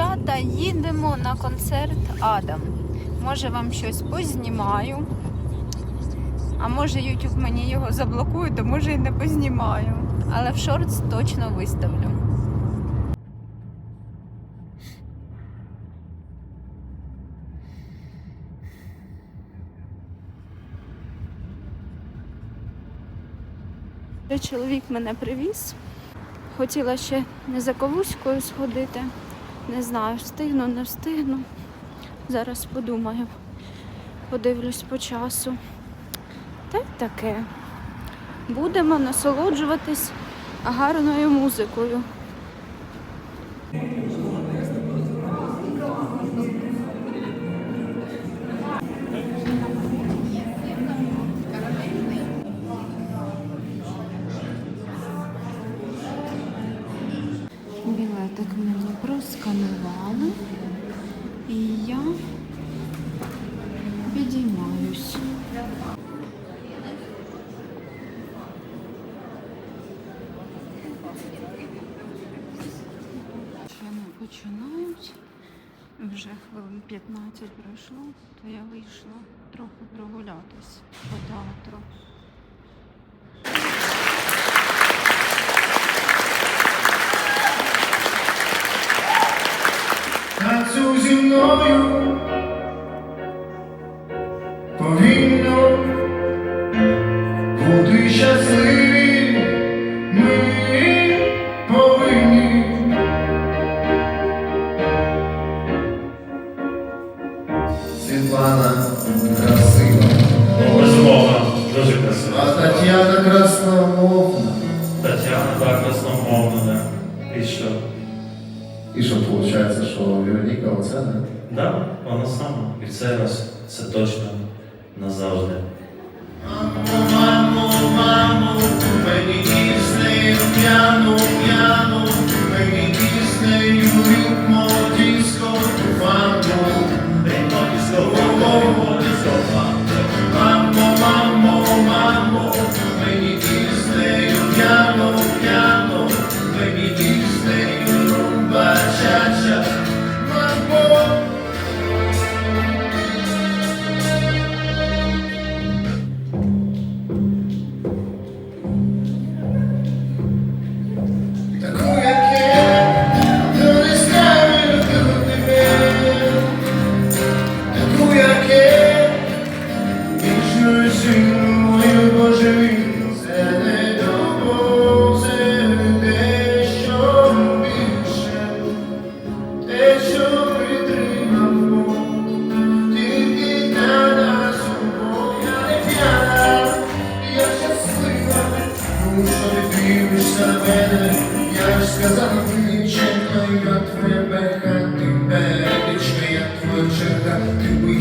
Дівчата, їдемо на концерт Адам. Може вам щось познімаю. А може YouTube мені його заблокує, то може і не познімаю. Але в шортс точно виставлю. Чоловік мене привіз. Хотіла ще не за ковуською сходити. Не знаю, встигну, не встигну. Зараз подумаю. Подивлюсь по часу. Та й таке. Будемо насолоджуватись гарною музикою. Білетик мені просканували. І я підіймаюсь. Ще не починають. Вже хвилин 15 пройшло, то я вийшла трохи прогулятись по театру. Танцюй зі мною повільно бути щасливі ми повинні. Світлана красива, Безумовно, дуже красиво. а Тетяна красномовна. Тетяна так красномовна, да. І що? І що виходить, що Вероніка оце не? Да, вона сама. І це раз, це точно назавжди. sevmedi Yarış kazandığı için hayat ve ben kendim ben İçmeye fırçadan tüm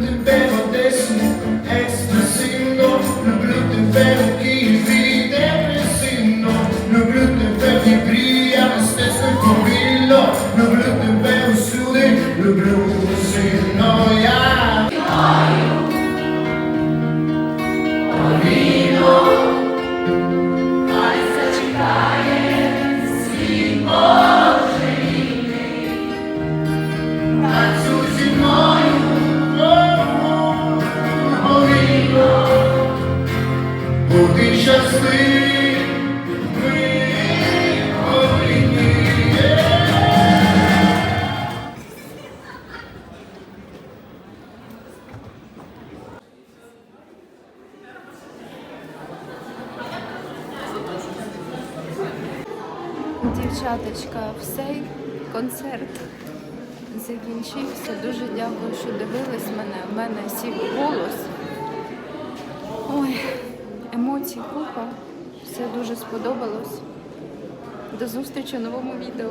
to bed. Дівчаточка, все, концерт закінчився. Дуже дякую, що дивились мене. У мене сів голос. Ой, емоцій купа. Все дуже сподобалось. До зустрічі в новому відео.